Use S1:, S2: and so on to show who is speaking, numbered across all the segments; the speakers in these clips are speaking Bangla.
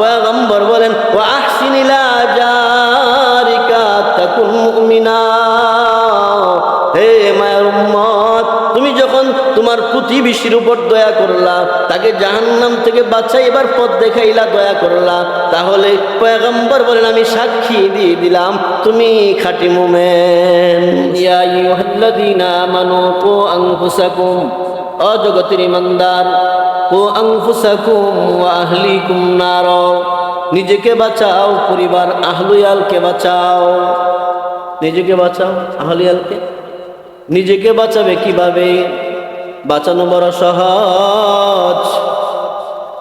S1: পয়গম্বর বলেন ও আহসিনিলা জারিকা তাকুন হে মায়ের তুমি যখন তোমার প্রতিবেশীর উপর দয়া করলা, তাকে জাহান্নাম থেকে বাঁচাইবার পথ দেখাইলা, দয়া করলা, তাহলে পয়গম্বর বলেন, আমি সাক্ষী দিয়ে দিলাম, তুমি খাঁটি মোমেন। ইয়া আইয়ুহাল্লাযীনা আমানু কু আনফুসাকুম। অজগতের ইমানদার। ওয়া আহলিকুম নার। নিজেকে বাঁচাও, পরিবার আহলুয়ালকে বাঁচাও। নিজেকে বাঁচাও, আহলিয়ালকে? নিজেকে বাঁচাবে কীভাবে? বাঁচানো বড় সহজ।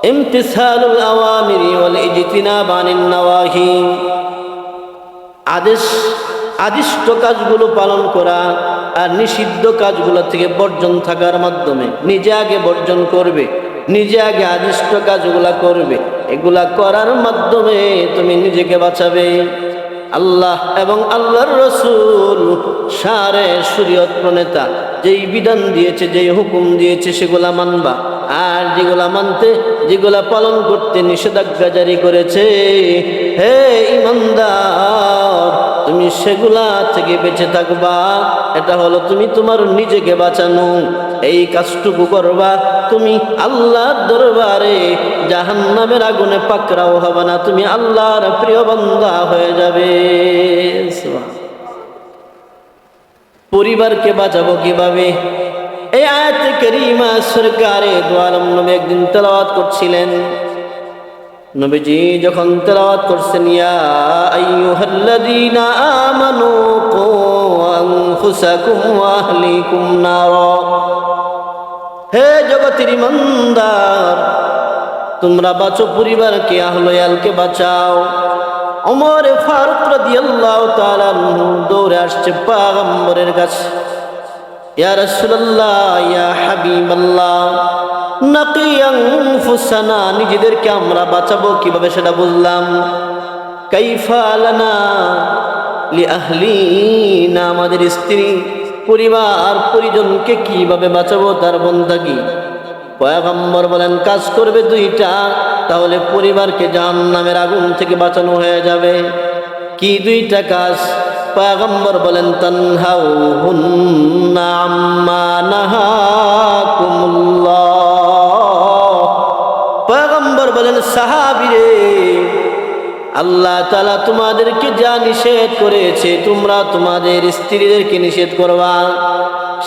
S1: ইমতিসালুল আওয়ামিরি ওয়াল ইজতিনাব আনিন নাওয়াহি। আদেশ, আদিষ্ট কাজগুলো পালন করা আর নিষিদ্ধ কাজগুলো থেকে বর্জন থাকার মাধ্যমে নিজে আগে বর্জন করবে, নিজে আগে আদিষ্ট কাজগুলা করবে। এগুলা করার মাধ্যমে তুমি নিজেকে বাঁচাবে। আল্লাহ এবং আল্লাহর রসুল সারে শরীয়ত প্রণেতা যেই বিধান দিয়েছে, যেই হুকুম দিয়েছে, সেগুলা মানবা। আর যেগুলা মানতে, যেগুলা পালন করতে নিষেধাজ্ঞা জারি করেছে, হে ইমানদার, তুমি সেগুলা থেকে বেঁচে থাকবা। এটা হলো তুমি তোমার নিজেকে বাঁচানো। এই কাজটুকু করবা, তুমি আল্লাহর দরবারে জাহান্নামের আগুনে পাকড়াও হবে না, তুমি আল্লাহর প্রিয় বান্দা হয়ে যাবে। পরিবারকে বাঁচাবো কীভাবে? এই আয়াত করিমা সরকারে দোয়ালম নবী একদিন তেলাওয়াত করছিলেন। নবীজি যখন তেলাওয়াত করছেন, ইয়া আইয়ুহাল্লাযীনা আমানু কু আনফুসাকুম ওয়া আহলিকুম নার। হে জগতের ইমানদার, তোমরা বাঁচো পরিবারকে, আহলয়ালকে বাঁচাও। ওমর ফারুক রাদিয়াল্লাহু তাআলা দৌড়ে আসছে পাগম্বরের কাছে। ইয়া রাসূলুল্লাহ, ইয়া হাবিবাল্লাহ নাকিয়াং ফুসানা, নিজেদেরকে আমরা বাঁচাবো, কীভাবে সেটা বললাম কাইফা লানা লি আহলিনা আমাদের স্ত্রী, পরিবার, পরিজনকে কীভাবে বাঁচাবো, তার বন্ধাকি পয়াগম্বর বলেন, কাজ করবে দুইটা, তাহলে পরিবারকে জাহান্নামের আগুন থেকে বাঁচানো হয়ে যাবে। কি দুইটা কাজ? পয়াগম্বর বলেন তানহাউ পয়গম্বর বলেন সাহাবিরে আল্লাহ তালা তোমাদেরকে যা নিষেধ করেছে, তোমরা তোমাদের স্ত্রীদেরকে নিষেধ করবা।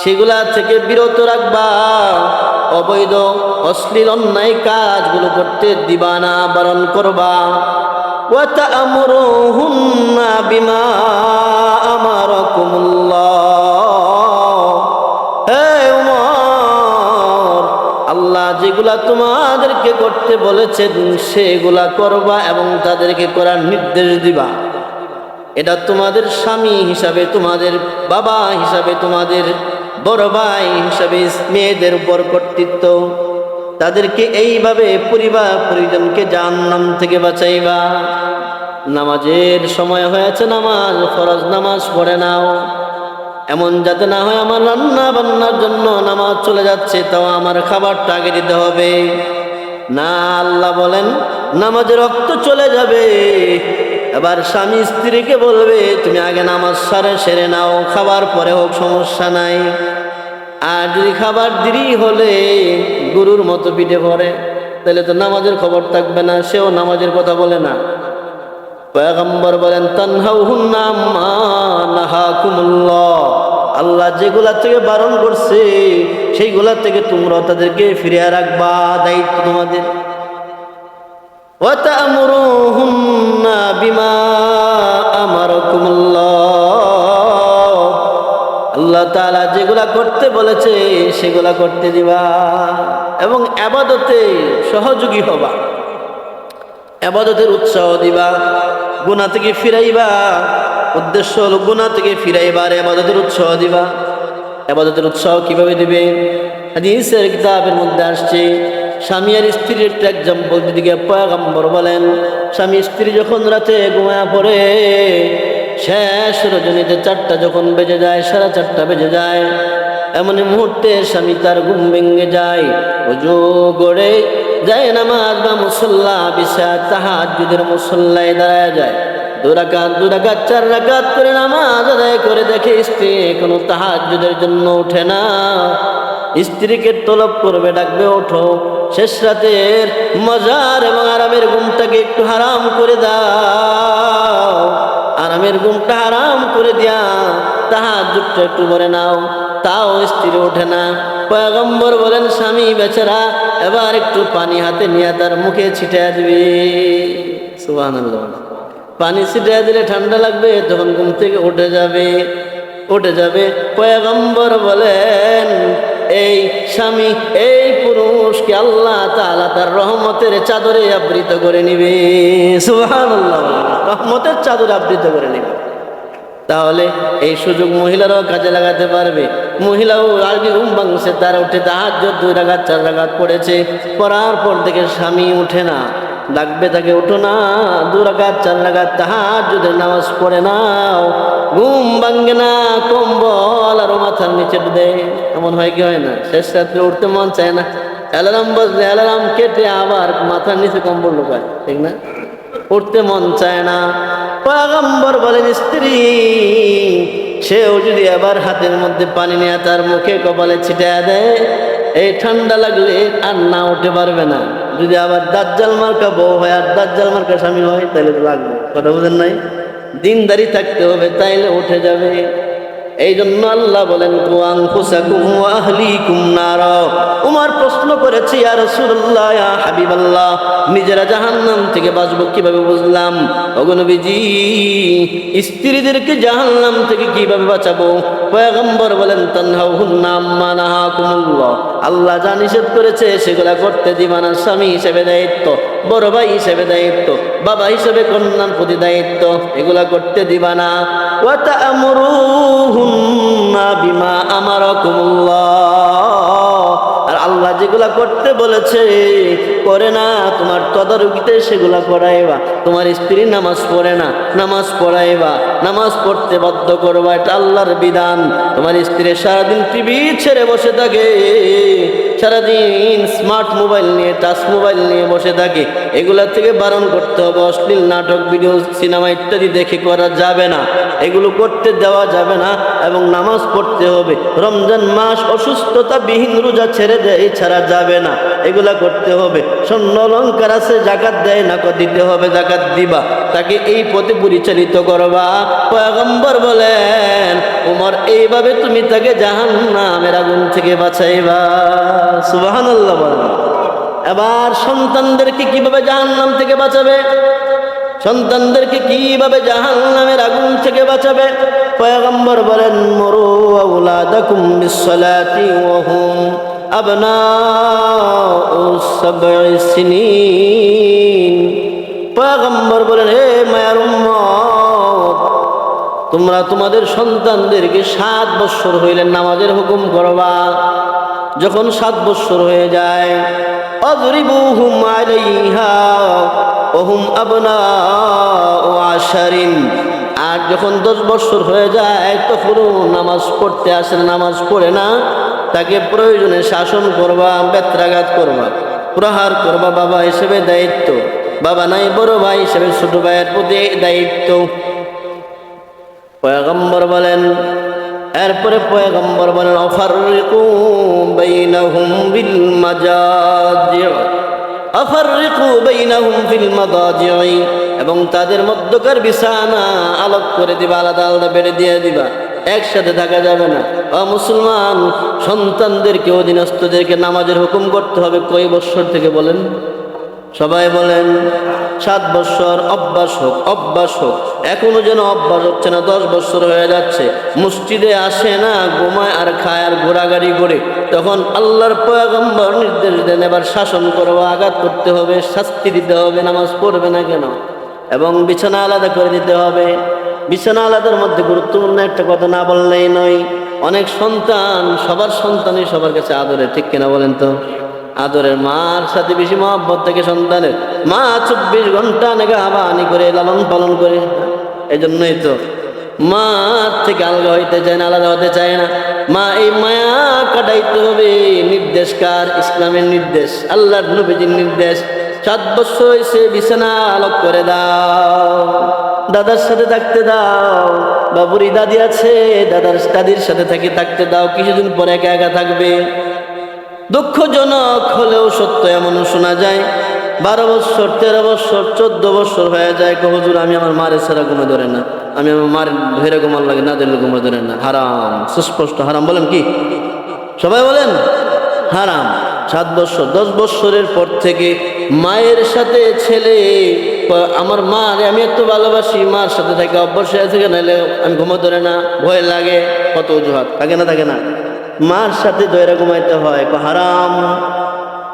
S1: সেগুলা থেকে বিরত রাখবা। অবৈধ অশ্লীল অন্যায় কাজগুলো করতে দিবা না বারণ করবা وتأمروهن بما أمركم الله হে উমর আল্লাহ যেগুলা তোমাদেরকে করতে বলেছেন সেগুলা করবা এবং তাদেরকে করার নির্দেশ দিবা এটা তোমাদের স্বামী হিসাবে তোমাদের বাবা হিসাবে তোমাদের বড় ভাই হিসাবে মেয়েদের উপর কর্তৃত্ব। তাদেরকে এইভাবে পরিবার পরিজনকে জাহান্নাম থেকে বাঁচাইবা। নামাজের সময় হয়েছে নামাজ, ফরজ নামাজ পড়ে নাও। এমন যাতে না হয় আমার রান্না বান্নার জন্য নামাজ চলে যাচ্ছে, তাও আমার খাবারটা আগে দিতে হবে। না, আল্লাহ বলেন, নামাজের রক্ত চলে যাবে। এবার স্বামী স্ত্রীকে বলবে, তুমি আগে নামাজ সারে, সেরে নাও, খাবার পরে হোক, সমস্যা নাই। আর যদি খাবার দেরি হলে গুরুর মতো পিঠে পড়ে তাহলে তো নামাজের খবর থাকবে না, সেও নামাজের কথা বলে না। পয়গম্বর বলেন আল্লাহ যেগুলা থেকে বারণ করছে, সেইগুলা থেকে তোমরা তাদেরকে ফিরিয়ে রাখবা, দায়িত্ব তোমাদের। وتأمروهن بما أمركم الله আল্লাহ তাআলা যেগুলা করতে বলেছে সেগুলা করতে দিবা এবং আবাদতে সহযোগী হবা আবাদতের উৎসাহ দিবা গুণা থেকে ফিরাইবা উদ্দেশ্য হলো গুণা থেকে ফিরাইবা আর আবাদতের উৎসাহ দিবা আবাদতের উৎসাহ কিভাবে দিবে হাদিসের কিতাবের মধ্যে আসছে স্বামী আর স্ত্রীর একটা এক্সাম্পল দিদিকে পয়গম্বর বলেন, স্বামী স্ত্রী যখন রাতে ঘুমায়া পড়ে, শেষ রজনীতে চারটা যখন বেজে যায়, সাড়ে চারটা বেজে যায়। এমন মুহূর্তে স্বামী তার ঘুম ভেঙে যায়। অজু গড়ে যায় নামাজ বা মুসল্লা বিশা তাহাজুদের মুসল্লায় দাঁড়ায় যায়। দুরাকাত দুরাকাত চার রাকাত করে নামাজ আদায় করে দেখে স্ত্রী কোনো তাহাজুদের জন্য ওঠে না। স্ত্রীকে তলব করবে, ডাকবে, ওঠো। শেষ রাতের মজার এবং আরামের ঘুমটাকে একটু হারাম করে দাও। আরামের ঘুমটা হারাম করে দিয়া তাহার যুগটা একটু বলে নাও। তাও স্ত্রী ওঠে না। পয়গম্বর বলেন, স্বামী বেচারা, এবার একটু পানি হাতে নিয়ে তার মুখে ছিটিয়ে দিবি সুবহানাল্লাহ। পানি ছিটিয়ে দিলে ঠান্ডা লাগবে, তখন ঘুম থেকে উঠে যাবে। উঠে যাবে। পয়গম্বর বলেন এই স্বামী, এই পুরুষকে আল্লাহ তাআলা তার রহমতের চাদরে আবৃত করে নিবে। সুবহানাল্লাহ, রহমতের চাদর আবৃত করে নিবে। তাহলে এই সুযোগ মহিলারাও কাজে লাগাতে পারবে। মহিলাও আগে ঘুম ভাঙছে তার উঠে তাহার দুই রাগাত চার রাগাত পড়েছে। পড়ার পর থেকে স্বামী উঠে না। ডাকবে তাকে উঠো না, দু রাগাত চার রাগাত তাহার যদি নামাজ পড়ে নাও। ঘুম ভাঙ্গে না, কম্বল আর মাথার নিচে দেয় এমন হয় কি হয় না? শেষ রাত্রে উঠতে মন চায় না। অ্যালার্ম বাজলে অ্যালার্ম কেটে আবার মাথার নিচে কম্বল ঢোকায়, ঠিক না? উঠতে মন চায় না। পয়গম্বর বলেন, স্ত্রী, সেও যদি আবার হাতের মধ্যে পানি নিয়ে তার মুখে কপালে ছিটায় দেয়, এই ঠান্ডা লাগলে আর না উঠে পারবে না। যদি আবার দাজ্জাল মার্কা বউ হয় আর দাজ্জাল মার্কা স্বামী হয়, তাহলে তো লাগবে। কথা বোঝেন নাই? দিনদারি থাকতে হবে, তাইলে উঠে যাবে। এই জন্য আল্লাহ বলেন কুয়াং ফুসাকুম আহলিকুম নার। উমার প্রশ্ন করেছি আর রাসূলুল্লাহ, ইয়া হাবিবাল্লাহ, নিজেরা জাহান্নাম থেকে বাঁচব কীভাবে বুঝলাম? ওগো নবীজি, স্ত্রীদেরকে জাহান্নাম থেকে কীভাবে বাঁচাবো? পয়গম্বর বলেন, তানহাউহুন্না আম্মা নাহাকুমুল্লাহ। আল্লাহ যা নিষেধ করেছে, সেগুলা করতে দিবা না, স্বামী হিসেবে দায়িত্ব। বড় ভাই হিসেবে দায়িত্ব, বাবা হিসেবে কন্যার প্রতি দায়িত্ব, এগুলা করতে দিবা না। বিমা আমারাকুমুল্লাহ। আর আল্লাহ যেগুলা করতে বলেছে, করে না, তোমার তদারকিতে সেগুলা করাইবা। তোমার স্ত্রী নামাজ পড়ে না, নামাজ পড়াইবা, নামাজ পড়তে বাধ্য করবা, এটা আল্লাহর বিধান। তোমার স্ত্রী সারাদিন টিভি ছেড়ে বসে থাকে। সারাদিন স্মার্ট মোবাইল নিয়ে টাচ মোবাইল নিয়ে বসে থাকে। এগুলা থেকে বারণ করতে হবে, অশ্লীল নাটক ভিডিও সিনেমা ইত্যাদি দেখে করা যাবে না। এগুলো করতে দেওয়া যাবে না এবং নামাজ পড়তে হবে। রমজান মাস অসুস্থতা বিহীন রোজা ছেড়ে দেয় ছাড়া যাবে না। এগুলা করতে হবে। স্বর্ণ অলঙ্কার আছে, জাকাত দেয় না দিতে হবে জাকাত দিবা। তাকে এই পথে পরিচালিত করবা। পয়গম্বর বলেন, উমর, এইভাবে তুমি তাকে জাহান নামের আগুন থেকে বাঁচাইবা। সুবহানাল্লাহ বলেন। এবার সন্তানদেরকে কীভাবে জাহান্নাম থেকে বাঁচাবে? সন্তানদেরকে কীভাবে জাহান নামের আগুন থেকে বাঁচাবে? পয়গম্বর বলেন, মরু আউলাদাকুম বিসসালাতি ওয়া আবনাউ সাবঈ সিনিন। পয়গম্বর বলেন, হে মায়ার তোমরা তোমাদের সন্তানদেরকে সাত বৎসর হইলে নামাজের হুকুম করবা। যখন সাত বৎসর হয়ে যায়, অজরিবুহুম আলাইহা ওহুম আবনা ও আশারিন আর যখন দশ বছর হয়ে যায় তখন নামাজ পড়তে আসে নামাজ পড়ে না। তাকে প্রয়োজনে শাসন করবা, বেত্রাঘাত করবা, প্রহার করবা বাবা হিসেবে দায়িত্ব। বাবা নাই, বড় ভাই হিসেবে ছোট ভাইয়ের প্রতি দায়িত্ব। পয়গম্বর বলেন, এরপরে পয়গম্বর বলেন মাদাজি এবং তাদের মধ্যকার বিছানা আলোক করে দিবা, আলাদা আলাদা বেড়ে দিয়ে দিবা। একসাথে থাকা যাবে না। ও মুসলমান, সন্তানদেরকে, অধীনস্থদেরকে নামাজের হুকুম করতে হবে কয় বৎসর থেকে বলেন? সবাই বলেন, সাত বছর অভ্যাস হোক অভ্যাস হোক। এখনও যেন অভ্যাস হচ্ছে না, দশ বছর হয়ে যাচ্ছে। মসজিদে আসে না, ঘুমায় আর খায় আর ঘোরাগাড়ি করে। তখন আল্লাহর পয়াগম্বর নির্দেশ দেন, এবার শাসন করব আঘাত করতে হবে, শাস্তি দিতে হবে, নামাজ পড়বে না কেন? এবং বিছানা আলাদা করে দিতে হবে। বিছানা আলাদার মধ্যে গুরুত্বপূর্ণ একটা কথা না বললেই নয়। অনেক সন্তান, সবার সন্তানই সবার কাছে আদরে ঠিক কিনা বলেন তো? আদরের মার সাথে বেশি মহব্বত থেকে সন্তানের। মা চব্বিশ ঘণ্টা নেগা হাবাহানি করে, লালন পালন করে। এই জন্যই তো মার থেকে আলাদা হইতে চায় না, আলাদা হতে চায় না। মা এই মায়া কাটাইতে হবে, নির্দেশ কার? ইসলামের নির্দেশ, আল্লাহর নবীজির নির্দেশ। সাত বছর হয়েছে বিছানা আলোক করে দাও। দাদার সাথে থাকতে দাও। বাবুরি দাদি আছে, দাদার দাদির সাথে থাকি থাকতে দাও। কিছুদিন পরে একা একা থাকবে। দুঃখজনক হলেও সত্য এমনও শোনা যায়। বারো বছর, তেরো বছর, চোদ্দ বছর হয়ে যায়। কো হুজুর, আমি আমার মারের ছাড়া ঘুমে ধরে না। আমি আমার মার ধরে ঘুমার লাগে, না ধরলে ঘুমে ধরে না। হারাম, সুস্পষ্ট হারাম। বলেন কি? সবাই বলেন? হারাম। সাত বছর, দশ বছরের পর থেকে মায়ের সাথে ছেলে আমার মা আমি এত ভালোবাসি, মার সাথে থাকে অভ্যাস থেকে, নাহলে আমি ঘুমো ধরে না, ভয় লাগে, কত অজুহাত, থাকে না থাকে না। মার সাথে দয়রা ঘুমাইতে হয় হারাম।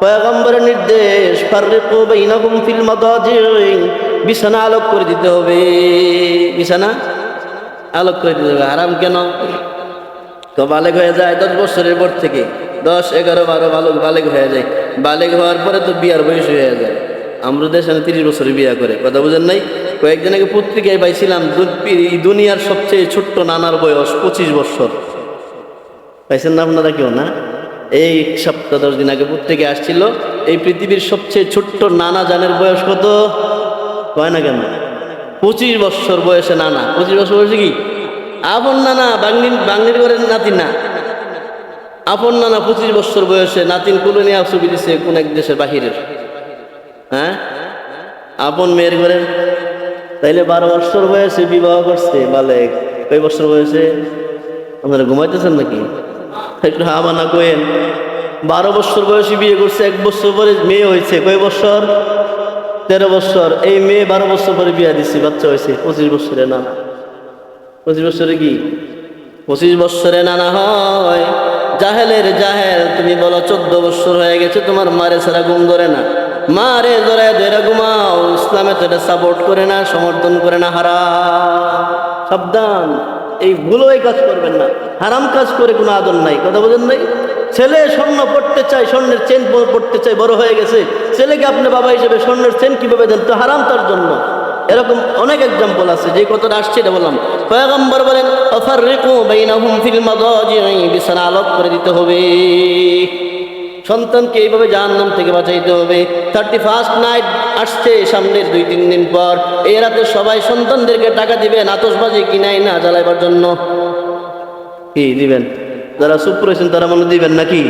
S1: পয়গম্বরের নির্দেশ, ফাররিকু বাইনাকুম ফিল মাদাজি, বিছানা আলোক করে দিতে হবে। বিছানা আলোক করে দিতে হবে, হারাম কেন? তো বালেক হয়ে যায় দশ বছরের পর থেকে। দশ, এগারো, বারো বালক বালেক হয়ে যায়। বালেক হওয়ার পরে তো বিয়ার বয়স হয়ে যায়। আমরা দেশে তিরিশ বছরে বিয়া করে, কথা বুঝেন নাই? কয়েকদিন আগে পত্রিকায় পাইছিলাম দুনিয়ার সবচেয়ে ছোট্ট নানার বয়স পঁচিশ বছর। পাইছেন না আপনারা কেউ না? এই সপ্তাহ দশ দিন আগে পত্রিকায় আসছিল, এই পৃথিবীর সবচেয়ে ছোট্ট নানা জানের বয়স কত? কয় না কেন? পঁচিশ বছর বয়সে নানা। পঁচিশ বছর বয়সে কি? আপন নানা বাংলির বাংলির ঘরের নাতি না। আপন নানা পঁচিশ বছর বয়সে নাতিন কুলে নিয়ে ছবি দিছে কোন এক দেশের বাহিরের। হ্যাঁ? আপন মেয়ের ঘরের তাইলে বারো বছর বয়সে বিবাহ করছে বালে কয় বছর বয়সে? আপনারা ঘুমাইতেছেন নাকি? একটু হাবা না কোয়েন বারো বছর বয়সে বিয়ে করছে, এক বছর পরে মেয়ে হয়েছে, কয় বছর? তেরো বছর। এই মেয়ে বারো বছর পরে বিয়ে দিচ্ছে বাচ্চা হয়েছে, পঁচিশ বছরে নানা। পঁচিশ বছরে কি? পঁচিশ বছরে নানা হয়। জাহেলের জাহেল, তুমি বলো চোদ্দ বছর হয়ে গেছে তোমার মারে ছাড়া ঘুম ধরে না। মারে ধরে ধরে ঘুমাও, ইসলামে তো এটা সাপোর্ট করে না, সমর্থন করে না হারা সাবধান, এই ভুলো এই কাজ করবেন না। হারাম কাজ করে কোনো আদর নাই, কথা বোঝেন নাই? ছেলে স্বর্ণ পড়তে চায়, স্বর্ণের চেন পড়তে চায়, বড় হয়ে গেছে। ছেলেকে আপনি বাবা হিসেবে স্বর্ণের চেন কীভাবে দেন? তো হারাম তার জন্য। এরকম অনেক এক্সাম্পল আছে, যে কথাটা আসছে এটা বললাম। পয়গম্বর বলেন অফার অফাররিকু বাইনাহুম ফিল বিছানা আলোক করে দিতে হবে। সন্তানকে এইভাবে জাহান্নাম থেকে বাঁচাইতে হবে। থার্টি ফার্স্ট নাইট আসছে সামনের দুই তিন দিন পর। এই রাতে সবাই সন্তানদেরকে টাকা দিবেন আতসবাজি কিনাই না জ্বালাইবার জন্য। কি দিবেন? যারা চুপ করেছেন তারা মনে দিবেন নাকি?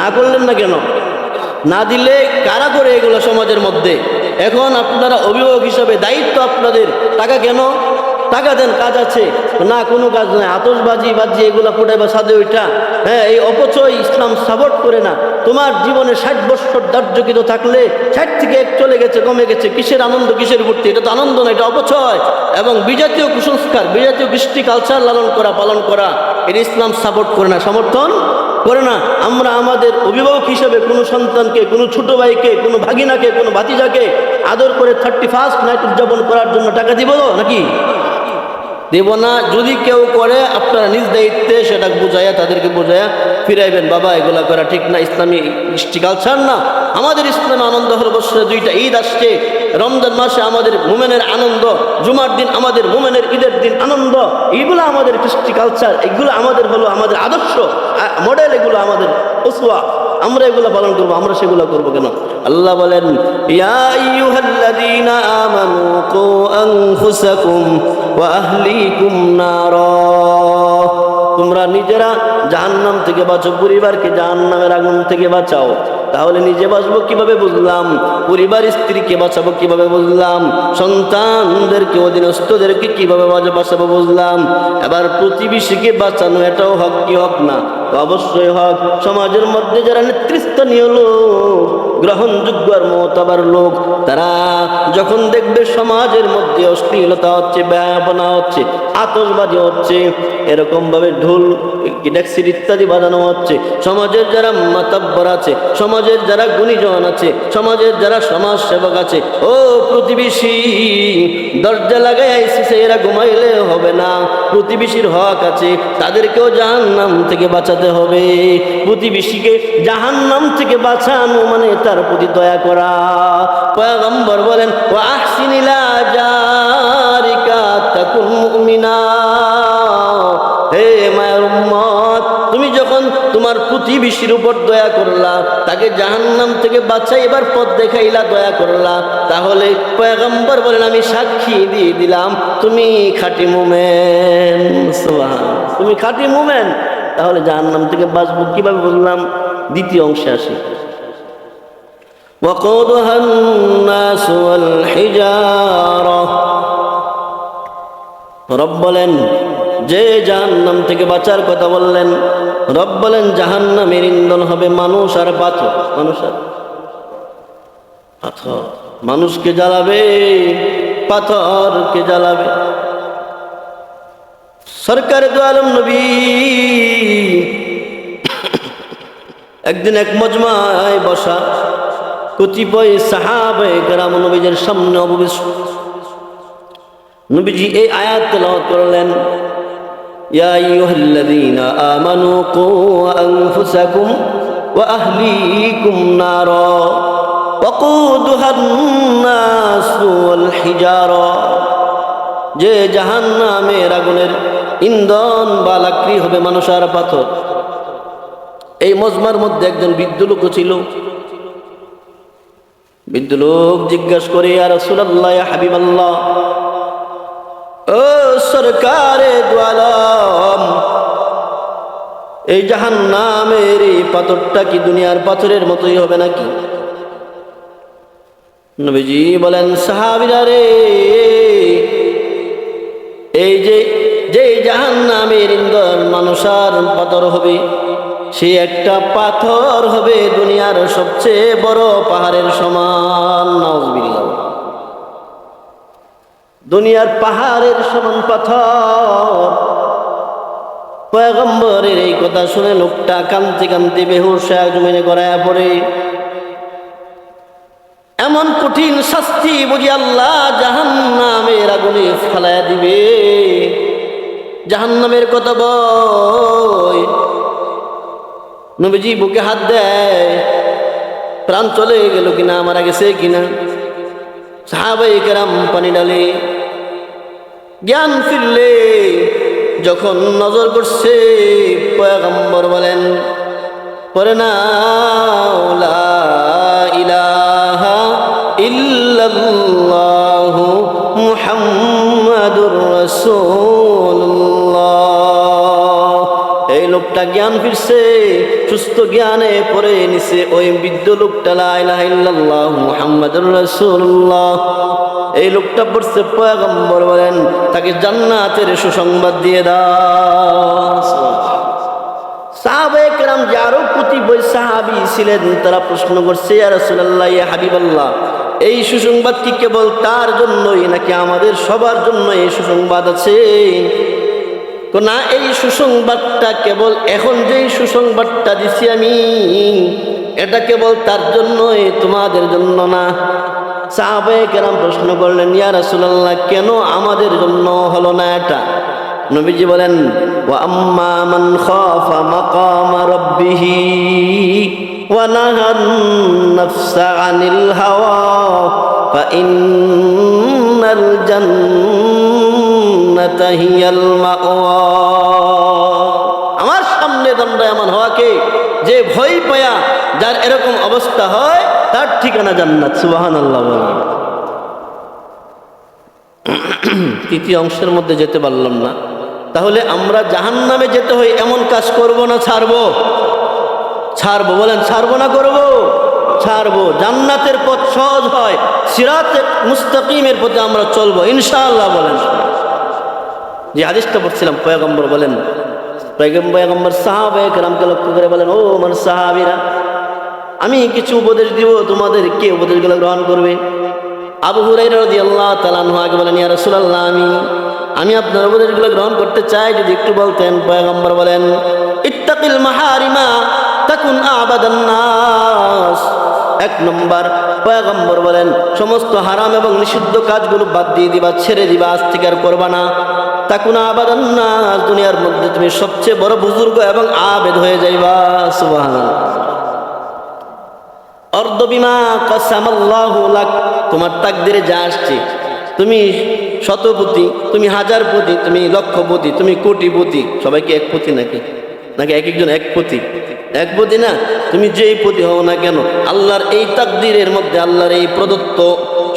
S1: না করলেন না কেন? না দিলে কারা করে এগুলো সমাজের মধ্যে? এখন আপনারা অভিভাবক হিসাবে দায়িত্ব আপনাদের টাকা কেন? টাকা দেন, কাজ আছে। না, কোনো কাজ নাই। আতসবাজি বাজি, এগুলা ফুটাইবা সাদে ওইটা। হ্যাঁ এই অপচয় ইসলাম সাপোর্ট করে না। তোমার জীবনে ষাট বছর দার্যকৃত থাকলে ষাট থেকে এক চলে গেছে, কমে গেছে। কিসের আনন্দ, কিসের ভর্তি এটা তো আনন্দ না, এটা অপচয়। এবং বিজাতীয় কুসংস্কার, বিজাতীয় কৃষ্টি কালচার লালন করা, পালন করা, এটা ইসলাম সাপোর্ট করে না। সমর্থন করে না। আমরা আমাদের অভিভাবক হিসেবে কোনো সন্তানকে, কোনো ছোট ভাইকে, কোনো ভাগিনাকে, কোনো ভাতিজাকে আদর করে থার্টি ফার্স্ট নাইট উদযাপন করার জন্য টাকা দিব নাকি? দেব না। যদি কেউ করে, আপনারা নিজ দায়িত্বে সেটা বুঝাইয়া তাদেরকে বুঝাইয়া ফিরাইবেন। বাবা, এগুলা করা ঠিক না। ইসলামী কালচার না। আমাদের ইসলামে আনন্দ হল বছরে দুইটা ঈদ আসছে। রমজান মাসে আমাদের মুমেনের আনন্দ, জুমার দিন আমাদের মুমেনের ঈদের দিন আনন্দ, এগুলো আমাদের কৃষ্টি কালচার এগুলো আমাদের হলো আমাদের আদর্শ মডেল এগুলো আমাদের ওসুয়া আমরা এগুলো পালন করব, আমরা সেগুলো করব কেন? আল্লাহ বলেন আমানু কু আনফুসাকুম আহলিকুম নারা। তোমরা নিজেরা জাহান্নাম থেকে বাঁচো, পরিবারকে জাহান্নামের আগুন থেকে বাঁচাও। তাহলে নিজে বাঁচবো কীভাবে বুঝলাম? পরিবার স্ত্রীকে বাঁচাবো কীভাবে বুঝলাম? সন্তানদেরকে, অধীনস্থদেরকে কীভাবে বাঁচা- বাঁচাবো বুঝলাম? এবার প্রতিবেশীকে বাঁচানো এটাও হক কি হক না? অবশ্যই হক। সমাজের মধ্যে যারা নেতৃস্থানীয় লোক গ্রহণযোগ্য আর মতাবার লোক, তারা যখন দেখবে সমাজের মধ্যে অশ্লীলতা হচ্ছে, ব্যাপনা হচ্ছে আতসবাজি হচ্ছে এরকম ভাবে ঢোল ডেক্সির ইত্যাদি বাজানো হচ্ছে, সমাজের যারা মাতাব্বর আছে, সমাজের যারা গুণীজন আছে, সমাজের যারা সমাজ সেবক আছে, ও প্রতিবেশী, দরজা লাগাই আইসিসে এরা ঘুমাইলে হবে না। প্রতিবেশীর হক আছে, তাদেরকেও জাহান্নাম থেকে বাঁচাতে হবে। প্রতিবেশীকে জাহান্নাম থেকে বাঁচানো মানে তার প্রতি দয়া করা। পয়গম্বর বলেন ও আহসিনিলা জারিকা তাকুন হে মায়ের উম্মত, তুমি যখন তোমার প্রতিবেশীর উপর দয়া করলা, তাকে জাহান্নাম থেকে বাচ্চা এবার পথ দেখাইলা, দয়া করলা, তাহলে পয়গম্বর বলেন, আমি সাক্ষী দিয়ে দিলাম, তুমি খাঁটি মোমেন। তুমি খাঁটি মোমেন? তাহলে জাহান্নাম থেকে বাঁচবো কীভাবে বললাম? দ্বিতীয় অংশে আসি। وقودها الناس والحجارة রব বলেন যে জাহান্নাম থেকে বাঁচার কথা বললেন রব বলেন জাহান্নামের ইন্ধন হবে মানুষ আর পাথর মানুষ আর পাথর মানুষকে জ্বালাবে পাথরকে জ্বালাবে সরকার দু আলম নবী একদিন এক মজমায় বসা কতিপয় সাহাবে গ্রাম নবীজের সামনে অববিষ্ট নবীজি এই আয়াত তেলাওয়াত করলেন يا أيها الذين آمنوا قوا أنفسكم وأهليكم نارا وقودها الناس والحجارة যে জাহান্নামের আগুনের ইন্ধন বা লাকড়ি হবে মানুষ আর পাথর এই মজমার মধ্যে একজন বৃদ্ধ লোক ছিল বৃদ্ধ লোক জিজ্ঞাসা করে আর সুরাল্লাহ হাবিব আল্লাহ ও সরকারে দোয়ালম, এই জাহান নামের এই পাথরটা কি দুনিয়ার পাথরের মতোই হবে নাকি? নবীজি বলেন, সাহাবিরা রে, এই যে যে জাহান নামের ইন্দন মানুষার পাথর হবে সে একটা পাথর হবে দুনিয়ার সবচেয়ে বড় পাহাড়ের সমান দুনিয়ার পাহাড়ের সমান পাথর। পয়গম্বরের এই কথা শুনে লোকটা কান্তি কান্তি বেহুশ জমিনে গড়ায় পড়ে। এমন কঠিন শাস্তি বুঝি আল্লাহ জাহান্নামের আগুনে ফেলাইয়া দিবে। জাহান্নামের কথা বই নবীজি বুকে হাত দেয়। প্রাণ চলে গেল কিনা, মারা গেছে কিনা? সাহাবাই কেরাম পানি ডালে জ্ঞান ফিরলে যখন নজর করছে পয়গম্বর বলেন পরে না ইলাহা এই লোকটা জ্ঞান ফিরছে সুস্থ জ্ঞানে পরে নিছে ওই বৃদ্ধ লোকটা, লা ইলাহা ইল্লাল্লাহ মুহাম্মাদুর রাসূলুল্লাহ। এই লোকটা পড়ছে পয়গম্বর বলেন, তাকে জান্নাতের সুসংবাদ দিয়ে দাও। ছিলেন, তারা প্রশ্ন করছে হাবিবাল্লাহ, এই কেবল তার জন্যই নাকি আমাদের সবার জন্য এই সুসংবাদ আছে? তো না এই সুসংবাদটা কেবল এখন যেই সুসংবাদটা দিছি আমি, এটা কেবল তার জন্যই, তোমাদের জন্য না। সাহাবে কেরাম প্রশ্ন করলেন, ইয়া রাসূলুল্লাহ, কেন আমাদের জন্য হলো না এটা? নবীজি বলেন, ওয়া আম্মা মান খাফা মাকাম রাব্বিহি নাফসা আনিল হাওয়া, ফা ইন্নাল হিয়াল মাওয়া। আমার সামনে দণ্ডায়মান হওয়াকে যে ভয় পায়া যার এরকম অবস্থা হয়, তার ঠিকানা জান্নাত, সুবহানাল্লাহ বলেন তৃতীয় অংশের মধ্যে যেতে পারলাম না। তাহলে আমরা জাহান নামে যেতে হয় এমন কাজ করব না, ছাড়বো? ছাড়বো, বলেন, ছাড়বো না করব? ছাড়বো। জান্নাতের পথ সহজ হয় সিরাত মুস্তাকিমের পথে আমরা চলবো, ইনশাআল্লাহ বলেন। যে হাদিসটা পড়ছিলাম, পয়গম্বর বলেন, পয়গম্বর সাহাবে রামকে লক্ষ্য করে বলেন, ও আমার সাহাবিরা, আমি কিছু উপদেশ দিব, তোমাদের কে উপদেশগুলো গ্রহণ করবে? আবু হুরাইরা রাদিয়াল্লাহু তাআলা আনহু আগে বলেন, ইয়া রাসূলুল্লাহ, আমি আমি আপনার উপদেশগুলো গ্রহণ করতে চাই। যদি একটু বলতেন, পয়গম্বর বলেন, ইত্তাকিল মাহারিমা, তাকুন আবাদান নাস। এক নম্বর, পয়গম্বর বলেন, সমস্ত হারাম এবং নিষিদ্ধ কাজগুলো বাদ দিয়ে দিবা, ছেড়ে দিবা, আজ থেকে আর করবা না। তাকুন নাস, দুনিয়ার মধ্যে তুমি সবচেয়ে বড় বুজুর্গ এবং আবেদ হয়ে যাইবা। সুবহানাল্লাহ। অর্ধবিমা কসামাল্লাহু লাক তোমার তাকদিরে যা আসছে। তুমি শতপতি, তুমি হাজার পতি তুমি লক্ষপতি, তুমি কোটিপতি, সবাইকে এক পতি নাকি? নাকি এক একজন এক পতি? এক পতি না, তুমি যেই পতি হও না কেন, আল্লাহর এই তাকদিরের মধ্যে, আল্লাহর এই প্রদত্ত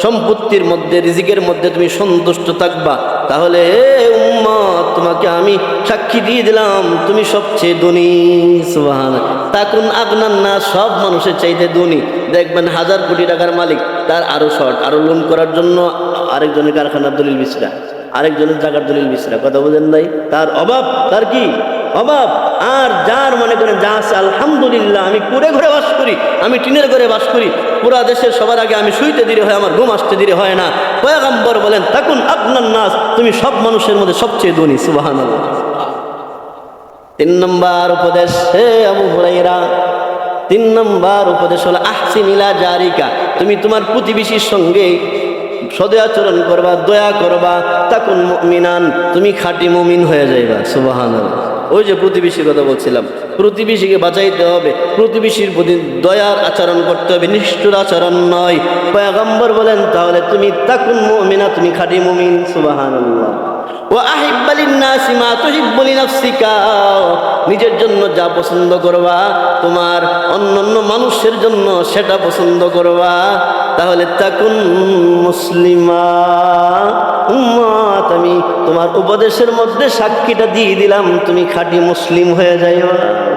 S1: সম্পত্তির মধ্যে, রিজিকের মধ্যে তুমি সন্তুষ্ট থাকবা, তাহলে এ উম্মত, তোমাকে আমি সাক্ষী দিয়ে দিলাম, তুমি সবচেয়ে ধনী সুবহান তাকুন আগনান না সব মানুষের চাইতে ধনী। দেখবেন হাজার কোটি টাকার মালিক, তার আরও শর্ট, আরও লোন করার জন্য আরেকজনের কারখানার দলিল বিছরা, আরেকজনের জায়গার দলিল বিছরা, কথা বোঝেন নাই? তার অভাব, তার কি? অভাব। আর যার মনে করেন যা আছে, আলহামদুলিল্লাহ, আমি কুড়ে ঘরে বাস করি, আমি টিনের ঘরে বাস করি। পুরা দেশের সবার আগে আমি শুইতে দিলে হয়, আমার ঘুম আসতে দিলে হয় না। পয়াগম্বর বলেন থাকুন আপনার নাস তুমি সব মানুষের মধ্যে সবচেয়ে ধনী সুবাহান তিন নম্বর উপদেশ, হে আবু হুরাইরা, তিন নম্বর উপদেশ হলো আহসিনিলা জারিকা তুমি তোমার প্রতিবেশীর সঙ্গে সদে আচরণ করবা, দয়া করবা। তাকুন মিনান তুমি খাঁটি মুমিন হয়ে যাইবা সুবাহান ওই যে প্রতিবেশীর কথা বলছিলাম, প্রতিবেশীকে বাঁচাইতে হবে, প্রতিবেশীর প্রতি দয়ার আচরণ করতে হবে, নিষ্ঠুর আচরণ নয়। পয়াগম্বর বলেন, তাহলে তুমি তাকুন মমিনা, তুমি খাটি মমিন সুবাহান ও আহিব্বালিন নাসি মা তুহিব্বুলি নাফসিকা নিজের জন্য যা পছন্দ করবা, তোমার অন্যান্য মানুষের জন্য সেটা পছন্দ করবা। তাহলে তাকুন মুসলিমা। আমি তোমার উপদেশের মধ্যে সাক্ষীটা দিয়ে দিলাম, তুমি খাঁটি মুসলিম হয়ে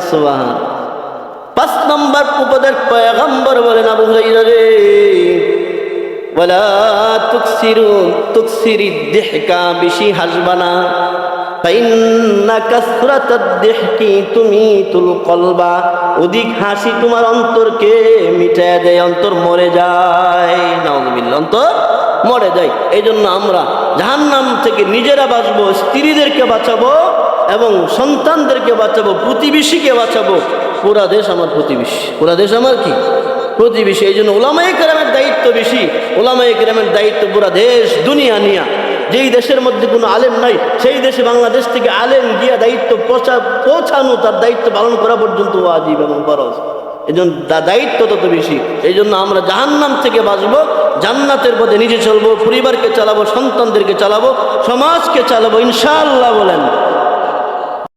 S1: সুবহান পাঁচ নম্বর উপদেশ, পয়গম্বর বলেন আবু রে ওয়ালা তুকসিরু তুকসিরি দেহকা বেশি তুল কলবা, অধিক হাসি তোমার অন্তরকে মিটায় দেয়, অন্তর মরে যায়। নাউজুবিল্লাহ, অন্তর মরে যায়। এই জন্য আমরা জাহান্নাম থেকে নিজেরা বাঁচবো, স্ত্রীদেরকে বাঁচাবো এবং সন্তানদেরকে বাঁচাবো, প্রতিবেশীকে বাঁচাবো। পুরা দেশ আমার প্রতিবেশী। পুরা দেশ আমার কি? প্রতিবেশী, এই জন্য ওলামাই কেরামের দায়িত্ব বেশি। ওলামাই কেরামের দায়িত্ব পুরা দেশ, দুনিয়া নিয়া। যেই দেশের মধ্যে কোনো আলেম নাই, সেই দেশে বাংলাদেশ থেকে আলেম গিয়া দায়িত্ব পৌঁছা পৌঁছানো, তার দায়িত্ব পালন করা পর্যন্ত ওয়াজিব এবং ফরজ। এই জন্য দায়িত্ব তত বেশি। এই জন্য আমরা জাহান্নাম থেকে বাঁচবো, জান্নাতের পথে নিজে চলবো, পরিবারকে চালাবো, সন্তানদেরকে চালাবো, সমাজকে চালাবো, ইনশাআল্লাহ বলেন।